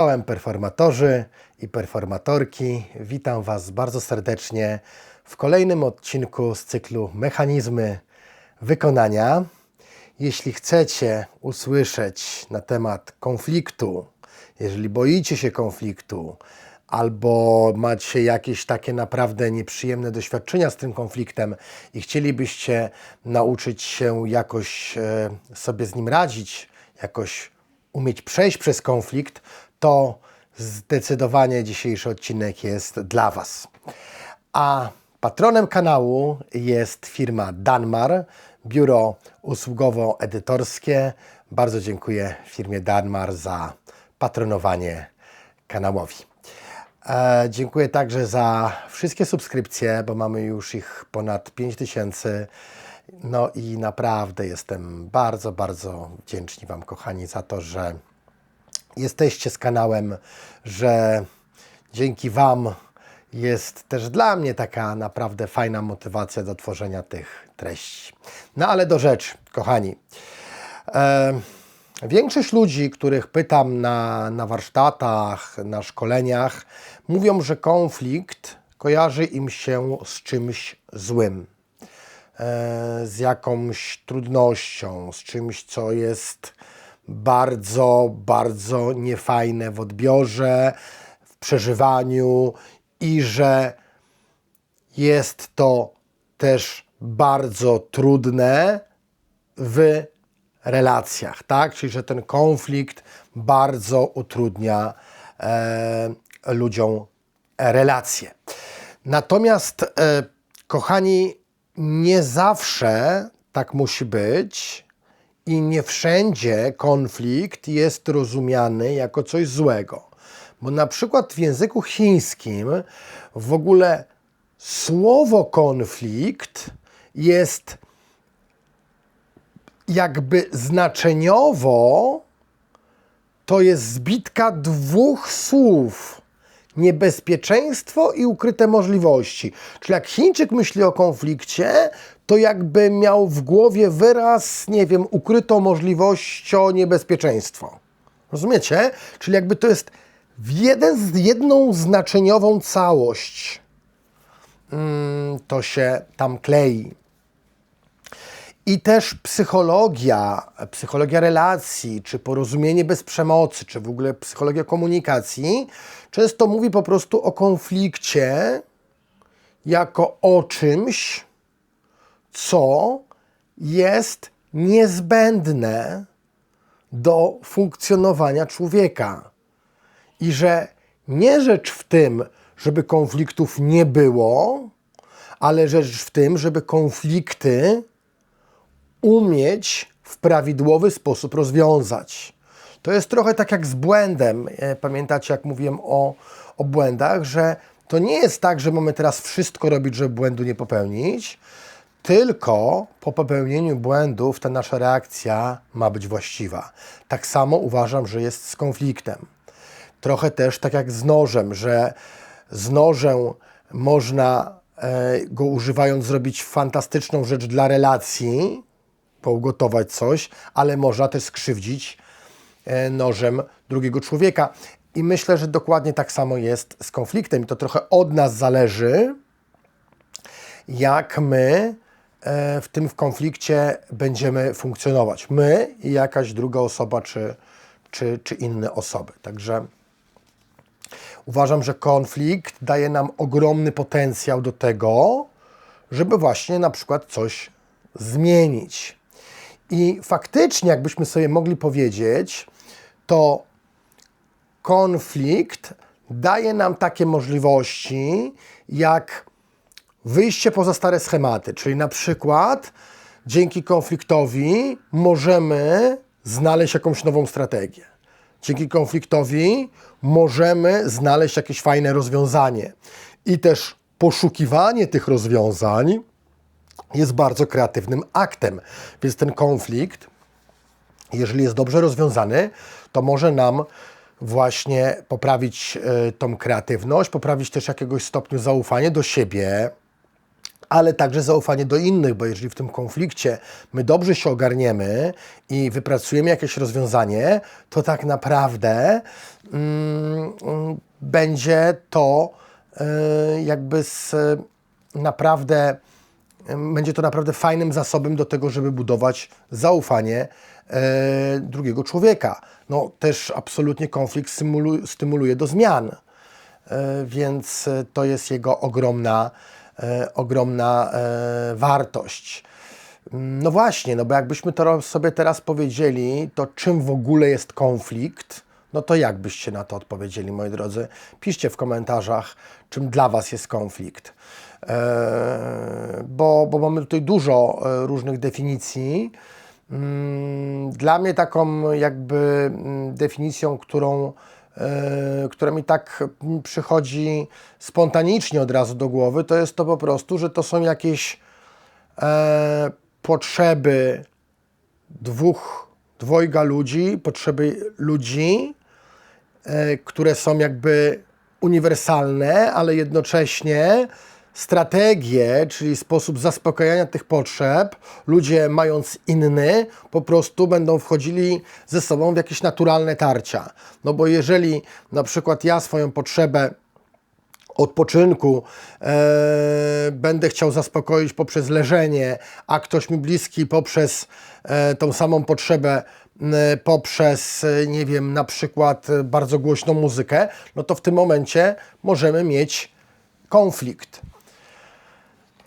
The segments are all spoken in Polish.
Czołem performatorzy i performatorki. Witam Was bardzo serdecznie w kolejnym odcinku z cyklu Mechanizmy Wykonania. Jeśli chcecie usłyszeć na temat konfliktu, jeżeli boicie się konfliktu, albo macie jakieś takie naprawdę nieprzyjemne doświadczenia z tym konfliktem i chcielibyście nauczyć się jakoś e, sobie z nim radzić, jakoś umieć przejść przez konflikt, to zdecydowanie dzisiejszy odcinek jest dla Was. A patronem kanału jest firma Danmar, biuro usługowo-edytorskie. Bardzo dziękuję firmie Danmar za patronowanie kanałowi. E, dziękuję także za wszystkie subskrypcje, bo mamy już ich ponad 5000. No i naprawdę jestem bardzo, bardzo wdzięczny Wam, kochani, za to, że jesteście z kanałem, że dzięki Wam jest też dla mnie taka naprawdę fajna motywacja do tworzenia tych treści. No ale do rzeczy, kochani. E, Większość ludzi, których pytam na, na warsztatach, na szkoleniach, mówią, że konflikt kojarzy im się z czymś złym, e, z jakąś trudnością, z czymś, co jest bardzo, bardzo niefajne w odbiorze, w przeżywaniu i że jest to też bardzo trudne w relacjach, tak? Czyli, że ten konflikt bardzo utrudnia e, ludziom relacje. Natomiast, e, kochani, nie zawsze tak musi być i nie wszędzie konflikt jest rozumiany jako coś złego. Bo na przykład w języku chińskim w ogóle słowo konflikt jest jakby znaczeniowo to jest zbitka dwóch słów. Niebezpieczeństwo i ukryte możliwości. Czyli jak Chińczyk myśli o konflikcie, to jakby miał w głowie wyraz, nie wiem, ukrytą możliwością niebezpieczeństwo. Rozumiecie? Czyli jakby to jest jeden, jedną znaczeniową całość. Mm, to się tam klei. I też psychologia, psychologia relacji, czy porozumienie bez przemocy, czy w ogóle psychologia komunikacji, często mówi po prostu o konflikcie jako o czymś, co jest niezbędne do funkcjonowania człowieka. I że nie rzecz w tym, żeby konfliktów nie było, ale rzecz w tym, żeby konflikty umieć w prawidłowy sposób rozwiązać. To jest trochę tak jak z błędem. E, Pamiętacie, jak mówiłem o, o błędach, że to nie jest tak, że mamy teraz wszystko robić, żeby błędu nie popełnić, tylko po popełnieniu błędów ta nasza reakcja ma być właściwa. Tak samo uważam, że jest z konfliktem. Trochę też tak jak z nożem, że z nożem można e, go używając zrobić fantastyczną rzecz dla relacji, pougotować coś, ale można też skrzywdzić e, nożem drugiego człowieka. I myślę, że dokładnie tak samo jest z konfliktem. I to trochę od nas zależy, jak my e, w tym konflikcie będziemy funkcjonować. My i jakaś druga osoba, czy, czy, czy inne osoby. Także uważam, że konflikt daje nam ogromny potencjał do tego, żeby właśnie na przykład coś zmienić. I faktycznie, jakbyśmy sobie mogli powiedzieć, to konflikt daje nam takie możliwości, jak wyjście poza stare schematy. Czyli na przykład dzięki konfliktowi możemy znaleźć jakąś nową strategię. Dzięki konfliktowi możemy znaleźć jakieś fajne rozwiązanie. I też poszukiwanie tych rozwiązań jest bardzo kreatywnym aktem. Więc ten konflikt, jeżeli jest dobrze rozwiązany, to może nam właśnie poprawić y, tą kreatywność, poprawić też jakiegoś stopniu zaufanie do siebie, ale także zaufanie do innych, bo jeżeli w tym konflikcie my dobrze się ogarniemy i wypracujemy jakieś rozwiązanie, to tak naprawdę mm, mm, będzie to y, jakby z naprawdę y, będzie to naprawdę fajnym zasobem do tego, żeby budować zaufanie e, drugiego człowieka. No też absolutnie konflikt stymulu, stymuluje do zmian, e, więc e, to jest jego ogromna, e, ogromna e, wartość. No właśnie, no bo jakbyśmy to sobie teraz powiedzieli, to czym w ogóle jest konflikt, no to jak byście na to odpowiedzieli, moi drodzy? Piszcie w komentarzach, czym dla Was jest konflikt. E, bo, bo mamy tutaj dużo e, różnych definicji. Mm, Dla mnie taką jakby mm, definicją, którą, e, która mi tak przychodzi spontanicznie od razu do głowy, to jest to po prostu, że to są jakieś potrzeby dwóch, dwojga ludzi, potrzeby ludzi, które są jakby uniwersalne, ale jednocześnie strategie, czyli sposób zaspokajania tych potrzeb, ludzie mając inny, po prostu będą wchodzili ze sobą w jakieś naturalne tarcia. No bo jeżeli na przykład ja swoją potrzebę odpoczynku e, będę chciał zaspokoić poprzez leżenie, a ktoś mi bliski poprzez e, tą samą potrzebę poprzez, nie wiem, na przykład bardzo głośną muzykę, no to w tym momencie możemy mieć konflikt.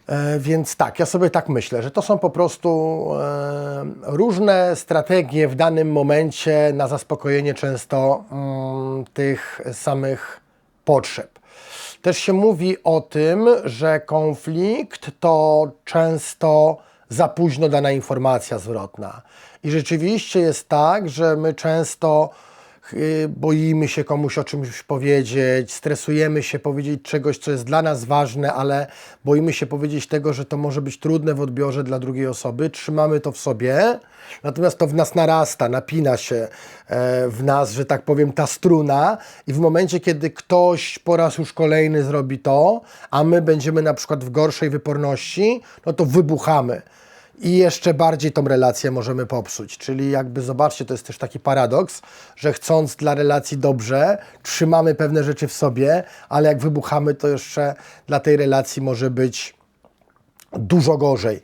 E, Więc tak, ja sobie tak myślę, że to są po prostu e, różne strategie w danym momencie na zaspokojenie często mm, tych samych potrzeb. Też się mówi o tym, że konflikt to często za późno dana informacja zwrotna. I rzeczywiście jest tak, że my często boimy się komuś o czymś powiedzieć, stresujemy się powiedzieć czegoś, co jest dla nas ważne, ale boimy się powiedzieć tego, że to może być trudne w odbiorze dla drugiej osoby. Trzymamy to w sobie, natomiast to w nas narasta, napina się e, w nas, że tak powiem, ta struna i w momencie, kiedy ktoś po raz już kolejny zrobi to, a my będziemy na przykład w gorszej wyporności, no to wybuchamy i jeszcze bardziej tą relację możemy popsuć. Czyli jakby zobaczcie, to jest też taki paradoks, że chcąc dla relacji dobrze, trzymamy pewne rzeczy w sobie, ale jak wybuchamy, to jeszcze dla tej relacji może być dużo gorzej.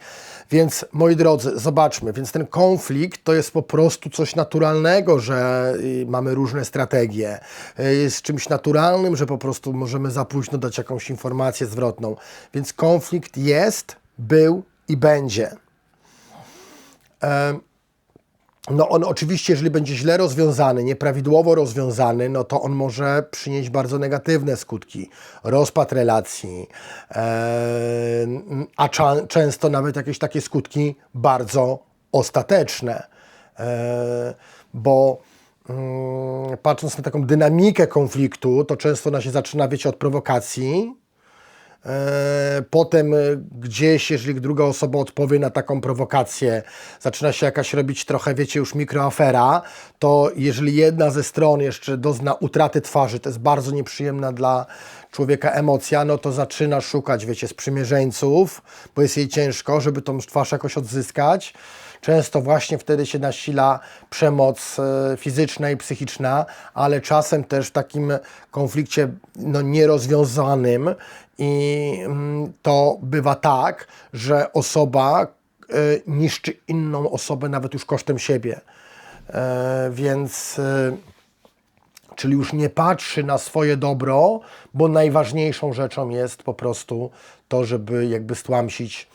Więc moi drodzy, zobaczmy, więc ten konflikt to jest po prostu coś naturalnego, że y, mamy różne strategie. Y, Jest czymś naturalnym, że po prostu możemy za późno dać jakąś informację zwrotną. Więc konflikt jest, był i będzie. No on oczywiście, jeżeli będzie źle rozwiązany, nieprawidłowo rozwiązany, no to on może przynieść bardzo negatywne skutki. Rozpad relacji, a często nawet jakieś takie skutki bardzo ostateczne. Bo mm, patrząc na taką dynamikę konfliktu, to często ona się zaczyna, wiecie, od prowokacji, Potem e, gdzieś, jeżeli druga osoba odpowie na taką prowokację, zaczyna się jakaś robić trochę, wiecie, już mikroafera, to jeżeli jedna ze stron jeszcze dozna utraty twarzy, to jest bardzo nieprzyjemna dla człowieka emocja, no to zaczyna szukać, wiecie, sprzymierzeńców, bo jest jej ciężko, żeby tą twarz jakoś odzyskać. Często właśnie wtedy się nasila przemoc e, fizyczna i psychiczna, ale czasem też w takim konflikcie no, nierozwiązanym i mm, to bywa tak, że osoba e, niszczy inną osobę nawet już kosztem siebie. E, Więc czyli już nie patrzy na swoje dobro, bo najważniejszą rzeczą jest po prostu to, żeby jakby stłamsić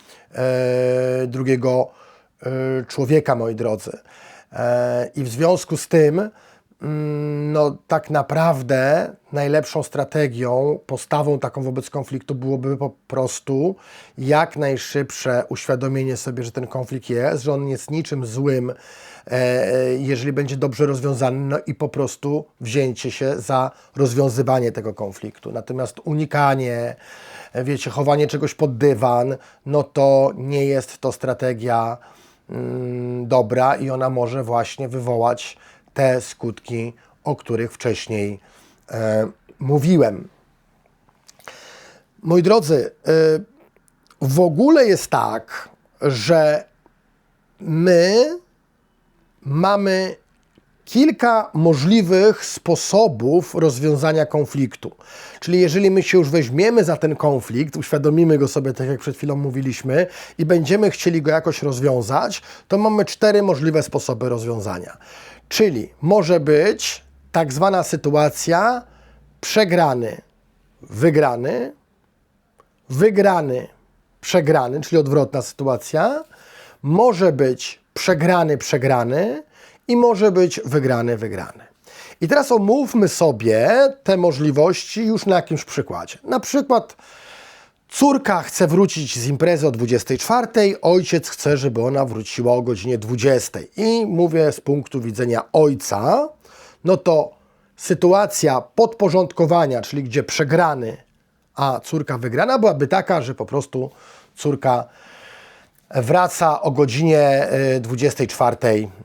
drugiego człowieka, moi drodzy. E, I w związku z tym, mm, no tak naprawdę najlepszą strategią, postawą taką wobec konfliktu byłoby po prostu jak najszybsze uświadomienie sobie, że ten konflikt jest, że on jest niczym złym, e, jeżeli będzie dobrze rozwiązany, no i po prostu wzięcie się za rozwiązywanie tego konfliktu. Natomiast unikanie, e, wiecie, chowanie czegoś pod dywan, no to nie jest to strategia dobra i ona może właśnie wywołać te skutki, o których wcześniej e, mówiłem. Moi drodzy, e, w ogóle jest tak, że my mamy kilka możliwych sposobów rozwiązania konfliktu. Czyli jeżeli my się już weźmiemy za ten konflikt, uświadomimy go sobie, tak jak przed chwilą mówiliśmy, i będziemy chcieli go jakoś rozwiązać, to mamy cztery możliwe sposoby rozwiązania. Czyli może być tak zwana sytuacja przegrany, wygrany, wygrany, przegrany, czyli odwrotna sytuacja. Może być przegrany, przegrany i może być wygrany, wygrany. I teraz omówmy sobie te możliwości już na jakimś przykładzie. Na przykład córka chce wrócić z imprezy o 24, ojciec chce, żeby ona wróciła o godzinie 20. I mówię z punktu widzenia ojca, no to sytuacja podporządkowania, czyli gdzie przegrany, a córka wygrana, byłaby taka, że po prostu córka wraca o godzinie e, 24.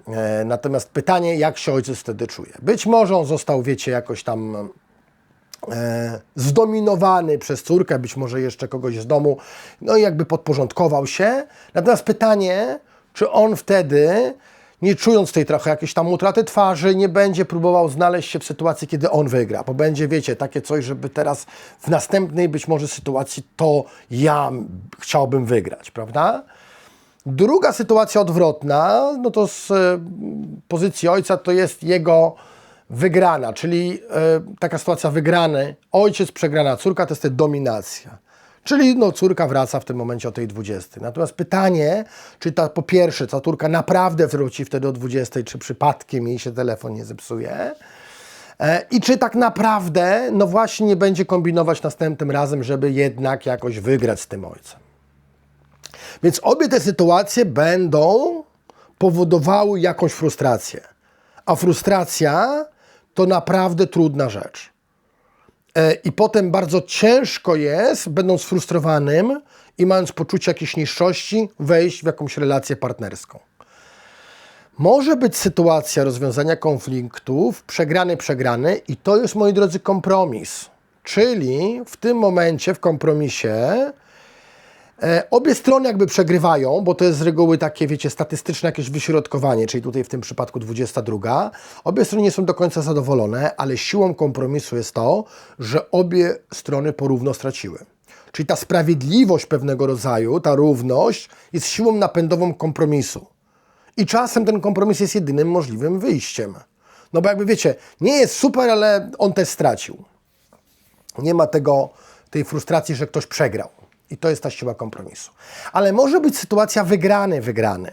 E, Natomiast pytanie, jak się ojciec wtedy czuje? Być może on został, wiecie, jakoś tam e, zdominowany przez córkę, być może jeszcze kogoś z domu, no i jakby podporządkował się. Natomiast pytanie, czy on wtedy, nie czując tej trochę jakiejś tam utraty twarzy, nie będzie próbował znaleźć się w sytuacji, kiedy on wygra, bo będzie, wiecie, takie coś, żeby teraz w następnej być może sytuacji to ja chciałbym wygrać, prawda? Druga sytuacja odwrotna, no to z e, pozycji ojca to jest jego wygrana, czyli e, taka sytuacja wygrany, ojciec przegrana, córka to jest ta dominacja. Czyli no, córka wraca w tym momencie o tej 20. Natomiast pytanie, czy ta po pierwsze, ta córka naprawdę wróci wtedy o 20, czy przypadkiem jej się telefon nie zepsuje. E, I czy tak naprawdę, no właśnie, nie będzie kombinować następnym razem, żeby jednak jakoś wygrać z tym ojcem. Więc obie te sytuacje będą powodowały jakąś frustrację. A frustracja to naprawdę trudna rzecz. E, I potem bardzo ciężko jest, będąc frustrowanym i mając poczucie jakiejś niższości, wejść w jakąś relację partnerską. Może być sytuacja rozwiązania konfliktów przegrany, przegrany i to jest, moi drodzy, kompromis. Czyli w tym momencie, w kompromisie, Obie strony jakby przegrywają, bo to jest z reguły takie, wiecie, statystyczne jakieś wyśrodkowanie, czyli tutaj w tym przypadku 22. Obie strony nie są do końca zadowolone, ale siłą kompromisu jest to, że obie strony porówno straciły. Czyli ta sprawiedliwość pewnego rodzaju, ta równość jest siłą napędową kompromisu. I czasem ten kompromis jest jedynym możliwym wyjściem. No bo jakby wiecie, nie jest super, ale on też stracił. Nie ma tego, tej frustracji, że ktoś przegrał. I to jest ta siła kompromisu. Ale może być sytuacja wygrany, wygrany.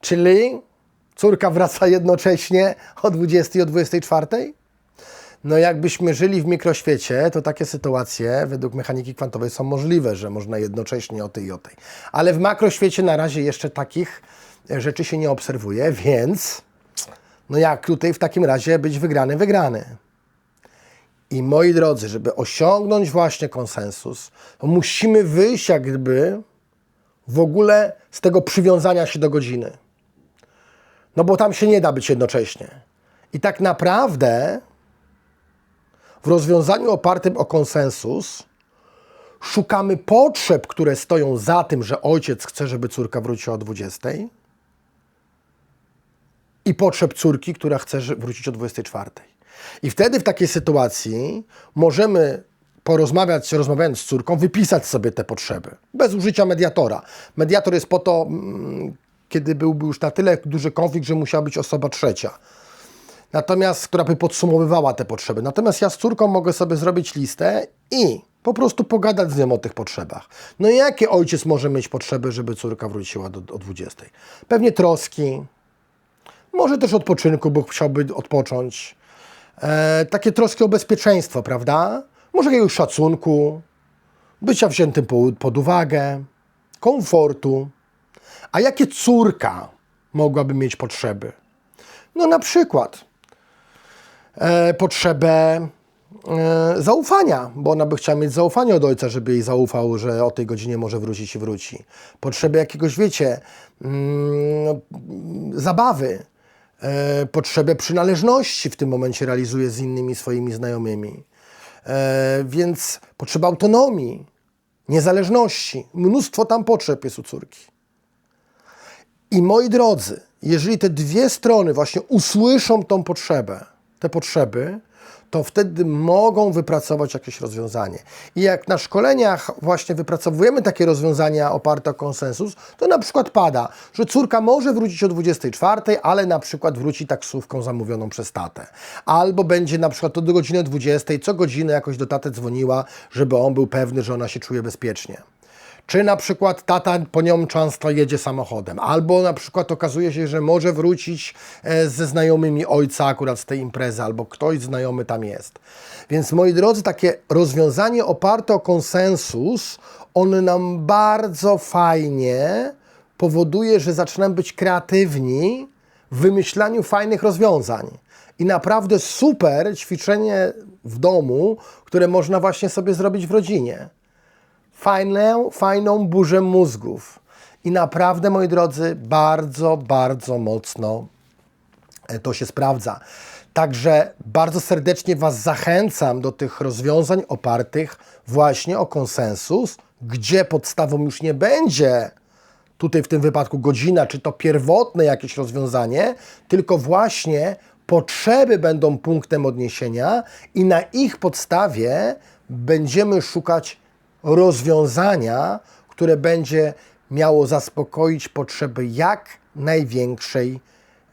Czyli córka wraca jednocześnie o 20 i o 24? No jakbyśmy żyli w mikroświecie, to takie sytuacje według mechaniki kwantowej są możliwe, że można jednocześnie o tej i o tej. Ale w makroświecie na razie jeszcze takich rzeczy się nie obserwuje, więc no jak tutaj w takim razie być wygrany, wygrany. I moi drodzy, żeby osiągnąć właśnie konsensus, musimy wyjść jak gdyby w ogóle z tego przywiązania się do godziny. No bo tam się nie da być jednocześnie. I tak naprawdę w rozwiązaniu opartym o konsensus szukamy potrzeb, które stoją za tym, że ojciec chce, żeby córka wróciła o 20 i potrzeb córki, która chce wrócić o 24. I wtedy w takiej sytuacji możemy porozmawiać, rozmawiając z córką, wypisać sobie te potrzeby, bez użycia mediatora. Mediator jest po to, mm, kiedy byłby już na tyle duży konflikt, że musiała być osoba trzecia. Natomiast, która by podsumowywała te potrzeby. Natomiast ja z córką mogę sobie zrobić listę i po prostu pogadać z nią o tych potrzebach. No i jakie ojciec może mieć potrzeby, żeby córka wróciła do, o 20? Pewnie troski, może też odpoczynku, bo chciałby odpocząć e, takie troski o bezpieczeństwo, prawda? Może jakiegoś szacunku, bycia wziętym po, pod uwagę, komfortu. A jakie córka mogłaby mieć potrzeby? No na przykład e, potrzebę e, zaufania, bo ona by chciała mieć zaufanie od ojca, żeby jej zaufał, że o tej godzinie może wrócić i wróci. Potrzebę jakiegoś, wiecie, mm, zabawy, e, potrzebę przynależności w tym momencie realizuje z innymi swoimi znajomymi. E, więc potrzeba autonomii. niezależności. Mnóstwo tam potrzeb jest u córki. I moi drodzy, jeżeli te dwie strony właśnie usłyszą tą potrzebę, te potrzeby, to wtedy mogą wypracować jakieś rozwiązanie. I jak na szkoleniach właśnie wypracowujemy takie rozwiązania oparte o konsensus, to na przykład pada, że córka może wrócić o 24, ale na przykład wróci taksówką zamówioną przez tatę. Albo będzie na przykład to do godziny 20, co godzinę jakoś do taty dzwoniła, żeby on był pewny, że ona się czuje bezpiecznie. Czy na przykład tata po nią często jedzie samochodem, albo na przykład okazuje się, że może wrócić e, ze znajomymi ojca akurat z tej imprezy, albo ktoś znajomy tam jest. Więc moi drodzy, takie rozwiązanie oparte o konsensus, one nam bardzo fajnie powoduje, że zaczynamy być kreatywni w wymyślaniu fajnych rozwiązań. I naprawdę super ćwiczenie w domu, które można właśnie sobie zrobić w rodzinie fajną, fajną burzę mózgów. I naprawdę, moi drodzy, bardzo, bardzo mocno e, to się sprawdza. Także bardzo serdecznie Was zachęcam do tych rozwiązań opartych właśnie o konsensus, gdzie podstawą już nie będzie tutaj w tym wypadku godzina, czy to pierwotne jakieś rozwiązanie, tylko właśnie potrzeby będą punktem odniesienia i na ich podstawie będziemy szukać rozwiązania, które będzie miało zaspokoić potrzeby jak największej,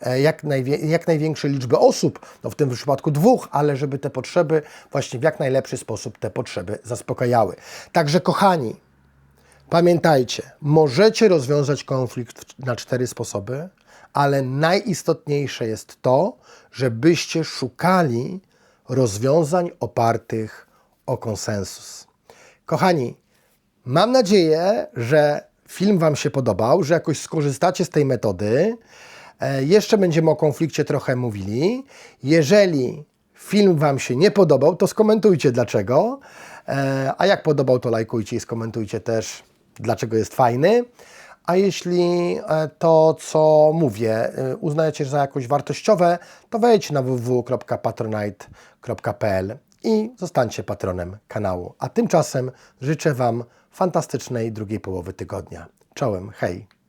e, jak, najwie, jak największej liczby osób, no w tym przypadku dwóch, ale żeby te potrzeby właśnie w jak najlepszy sposób te potrzeby zaspokajały. Także kochani, pamiętajcie, możecie rozwiązać konflikt na cztery sposoby, ale najistotniejsze jest to, żebyście szukali rozwiązań opartych o konsensus. Kochani, mam nadzieję, że film Wam się podobał, że jakoś skorzystacie z tej metody. E, Jeszcze będziemy o konflikcie trochę mówili. Jeżeli film Wam się nie podobał, to skomentujcie dlaczego. E, A jak podobał, to lajkujcie i skomentujcie też, dlaczego jest fajny. A jeśli e, to, co mówię, uznajecie za jakoś wartościowe, to wejdź na www.patronite.pl i zostańcie patronem kanału. A tymczasem życzę Wam fantastycznej drugiej połowy tygodnia. Czołem, hej!